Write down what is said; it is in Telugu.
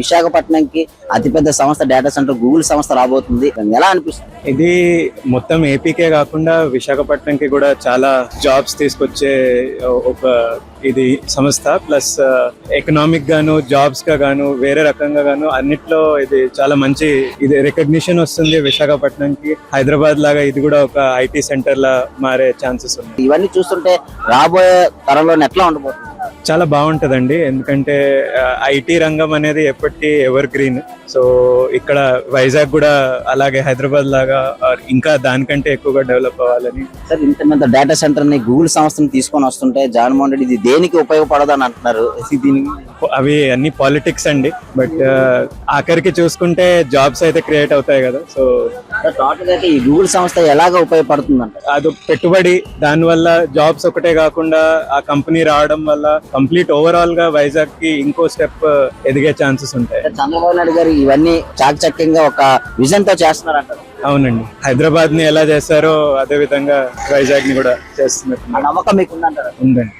విశాఖపట్నంకి అతిపెద్ద సంస్థ డేటా సెంటర్ గూగుల్ సంస్థ రాబోతుంది. ఎలా అనిపిస్తుంది? ఇది మొత్తం ఏపీకే కాకుండా విశాఖపట్నంకి కూడా చాలా జాబ్స్ తీసుకొచ్చే ఒక ఇది సంస్థ. ప్లస్ ఎకనామిక్ గాను జాబ్స్గా గాను వేరే రకంగా గాను అన్నిట్లో ఇది చాలా మంచి ఇది రికగ్నిషన్ వస్తుంది విశాఖపట్నంకి. హైదరాబాద్ లాగా ఇది కూడా ఒక ఐటీ సెంటర్ లా మారే ఛాన్సెస్ ఉన్నాయి. ఇవన్నీ చూస్తుంటే రాబోయే తరంలో ఎట్లా ఉండబోతుంది? చాలా బాగుంటదండి. ఎందుకంటే ఐటీ రంగం అనేది ఎప్పటికీ ఎవర్ గ్రీన్. సో ఇక్కడ వైజాగ్ కూడా అలాగే హైదరాబాద్ లాగా ఇంకా దానికంటే ఎక్కువగా డెవలప్ అవ్వాలని. సార్ ఇంత డేటా సెంటర్ని గూగుల్ సంస్థను తీసుకొని వస్తుంటే జగన్మోహన్ రెడ్డి ఇది దేనికి ఉపయోగపడదు అని అంటున్నారు దీనికి అవి అన్ని పాలిటిక్స్ అండి. బట్ ఆఖరికి చూసుకుంటే జాబ్స్ అయితే క్రియేట్ అవుతాయి కదా. సో టోటల్ ఈ గూగుల్ సంస్థ ఎలాగ ఉపయోగపడుతుంది అంటారు అది పెట్టుబడి. దానివల్ల జాబ్స్ ఒకటే కాకుండా ఆ కంపెనీ రావడం వల్ల కంప్లీట్ ఓవరాల్గా వైజాగ్కి ఇంకో స్టెప్ ఎదిగే ఛాన్సెస్ ఉంటాయి. చంద్రబాబు నాయుడు గారు ఇవన్నీ చాకచక్యంగా ఒక విజన్తో చేస్తున్నారు అంటారు అవునండి. హైదరాబాద్ని ఎలా చేశారో అదే విధంగా వైజాగ్ని కూడా చేస్తున్నట్టు ఆ నమ్మకం మీకు ఉందండి.